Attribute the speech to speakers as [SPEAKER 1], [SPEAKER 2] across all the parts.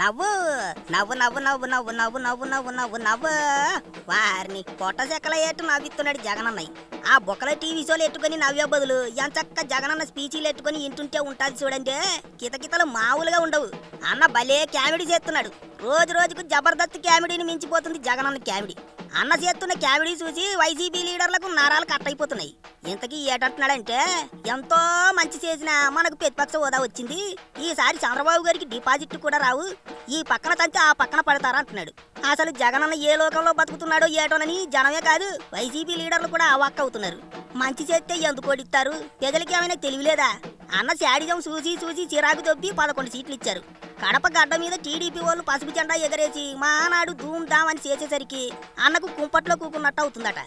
[SPEAKER 1] నవ్వు నవ్వు నవ్వు నవ్వు నవ్వు నవ్వు నవ్వు నవ్వు నవ్వు నవ్వు. వారిని పొట్ట చెక్కల నవ్విస్తున్నాడు జగనన్నయ్య. ఆ బొక్కల టీవీ షోలు ఎట్టుకుని నవ్వే బదులు ఎంచక్క జగనన్న స్పీచీలు ఎట్టుకుని ఇంటుంటే ఉంటాది చూడండి. కితకితలు మామూలుగా ఉండవు. అన్న భలే కామెడీ చేస్తున్నాడు. రోజు రోజుకు జబర్దస్త్ కామెడీని మించిపోతుంది జగనన్న కామెడీ. అన్న చేస్తున్న క్యావిడీ చూసి వైసీపీ లీడర్లకు నరాలు కట్టయిపోతున్నాయి ఇంతకీ ఏటంటున్నాడంటే ఎంతో మంచి చేసిన మనకు ప్రతిపక్ష హోదా వచ్చింది. ఈసారి చంద్రబాబు గారికి డిపాజిట్ కూడా రావు. ఈ పక్కన తంతే ఆ పక్కన పడతారా అంటున్నాడు. అసలు జగనన్న ఏ లోకంలో బతుకుతున్నాడో ఏటోనని జనమే కాదు వైసీపీ లీడర్లు కూడా అవాక్ అవుతున్నారు మంచి చేస్తే ఎందుకు ఓడిస్తారు ప్రజలకి ఏమైనా తెలివిలేదా? అన్న శాడిజం చూసి చూసి చిరాకు దొబ్బి పదకొండు సీట్లు ఇచ్చారు. కడప గడ్డ మీద టీడీపీ వాళ్ళు పసుపు జెండా ఎగరేసి మానాడు ధూమ్ ధామ్ అని చేసేసరికి అన్నకు కుంపట్లో కూకున్నట్టు అవుతుందట.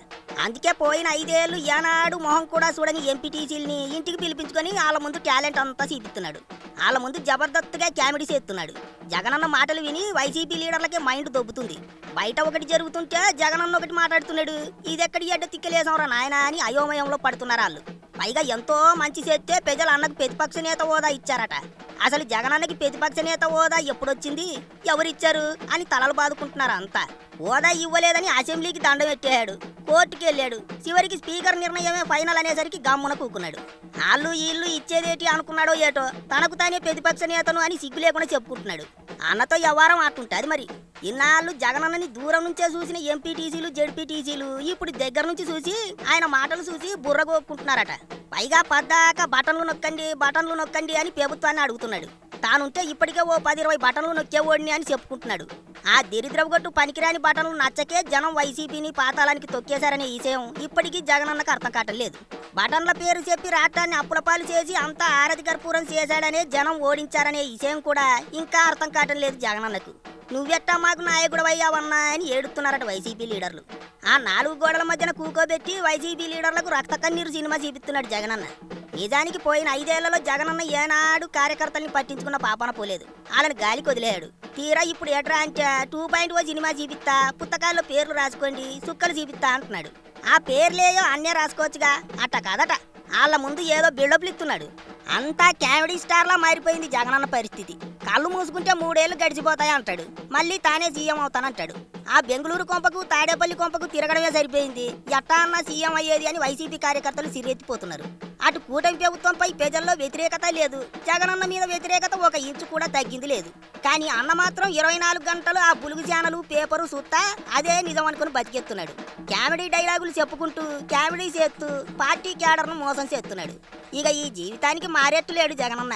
[SPEAKER 1] అందుకే పోయిన ఐదేళ్ళు ఏనాడు మొహం కూడా చూడని ఎంపీటీసీలని ఇంటికి పిలిపించుకొని వాళ్ళ ముందు టాలెంట్ అంతా చూపిస్తున్నాడు. వాళ్ళ ముందు జబర్దత్తుగా కామెడీ చేస్తున్నాడు. జగనన్న మాటలు విని వైసీపీ లీడర్లకే మైండ్ దొబ్బుతుంది. బయట ఒకటి జరుగుతుంటే జగనన్న ఒకటి మాట్లాడుతున్నాడు. ఇదెక్కడి అడ్డ తిక్కలేసాంరా నాయనా అని అయోమయంలో పడుతున్నారు వాళ్ళు. పైగా ఎంతో మంచి చేస్తే ప్రజలు అన్నకు ప్రతిపక్ష నేత హోదా ఇచ్చారట. అసలు జగనన్నకి ప్రతిపక్ష నేత హోదా ఎప్పుడొచ్చింది? ఎవరిచ్చారు? అని తలలు బాదుకుంటున్నారు అంతా. హోదా ఇవ్వలేదని అసెంబ్లీకి దండం పెట్టాడు కోర్టుకి వెళ్ళాడు చివరికి స్పీకర్ నిర్ణయమే ఫైనల్ అనేసరికి గమ్మున కూకున్నాడు. వాళ్ళు వీళ్ళు ఇచ్చేదేటి అనుకున్నాడో ఏటో తనకు తానే ప్రతిపక్ష నేతను అని సిగ్గు లేకుండా చెప్పుకుంటున్నాడు. అన్నతో వ్యవహారం ఆటుంటది మరి. ఇన్నాళ్ళు జగనన్నని దూరం నుంచే చూసిన ఎంపీటీసీలు జెడ్పీటీసీలు ఇప్పుడు దగ్గర నుంచి చూసి ఆయన మాటలు చూసి బుర్రగోక్కుంటున్నారట పైగా పద్దాక బటన్లు నొక్కండి బటన్లు నొక్కండి అని ప్రభుత్వాన్ని అడుగుతున్నాడు. తానుంటే ఇప్పటికే ఓ పది ఇరవై బటన్లు నొక్కేవాడిని అని చెప్పుకుంటున్నాడు. ఆ దరిద్రవగొట్టు పనికిరాని బటన్లు నచ్చకే జనం వైసీపీని పాతాళానికి తొక్కేశారనే విషయం ఇప్పటికీ జగనన్నకు అర్థం కావట్లేదు బటన్ల పేరు చెప్పి రాష్ట్రాన్ని అప్పులపాలు చేసి అంతా ఆరతి కర్పూరం చేశాడనే జనం ఓడించారనే విషయం కూడా ఇంకా అర్థం కావటం లేదు జగనన్నకు. నువ్వెట్టా మాకు నాయకుడు అయ్యావన్నా అని ఏడుతున్నారట వైసీపీ లీడర్లు. ఆ నాలుగు గోడల మధ్యన కూకోబెట్టి వైసీపీ లీడర్లకు రక్త కన్నీరు సినిమా చూపిస్తున్నాడు జగనన్న. నిజానికి పోయిన ఐదేళ్ళలో జగనన్న ఏనాడు కార్యకర్తల్ని పట్టించుకున్న పాపన పోలేదు. వాళ్ళని గాలికి వదిలేయాడు తీరా ఇప్పుడు ఎట్రా అంటే టూ పాయింట్ ఓ సినిమా చూపిస్తా పుస్తకాల్లో పేర్లు రాసుకోండి సుక్కలు చూపిస్తా అంటున్నాడు. ఆ పేర్లేయో అన్నే రాసుకోవచ్చుగా? అట్ట కాదట. వాళ్ళ ముందు ఏదో బిల్డప్లు ఇస్తున్నాడు. అంతా కామెడీ స్టార్లా మారిపోయింది జగనన్న పరిస్థితి. కళ్ళు మూసుకుంటే మూడేళ్ళు గడిచిపోతాయి అంటాడు. మళ్ళీ తానే సీఎం అవుతానంటాడు. ఆ బెంగళూరు కొంపకు తాడేపల్లి కొంపకు తిరగడమే సరిపోయింది. ఎట్టా అన్న సీఎం అయ్యేది అని వైసీపీ కార్యకర్తలు సిరెత్తిపోతున్నారు అటు కూటమి ప్రభుత్వంపై ప్రజల్లో వ్యతిరేకత లేదు. జగనన్న మీద వ్యతిరేకత ఒక ఇంచు కూడా తగ్గింది లేదు. కానీ అన్న మాత్రం ఇరవై నాలుగు గంటలు ఆ బులుగు ఛానలు పేపరు సుత్తా అదే నిజం అనుకుని బతికెత్తున్నాడు కామెడీ డైలాగులు చెప్పుకుంటూ కామెడీ చేస్తూ పార్టీ క్యాడర్ను మోసం చేస్తున్నాడు. ఇక ఈ జీవితానికి మారేట్టు లేడు జగనన్న.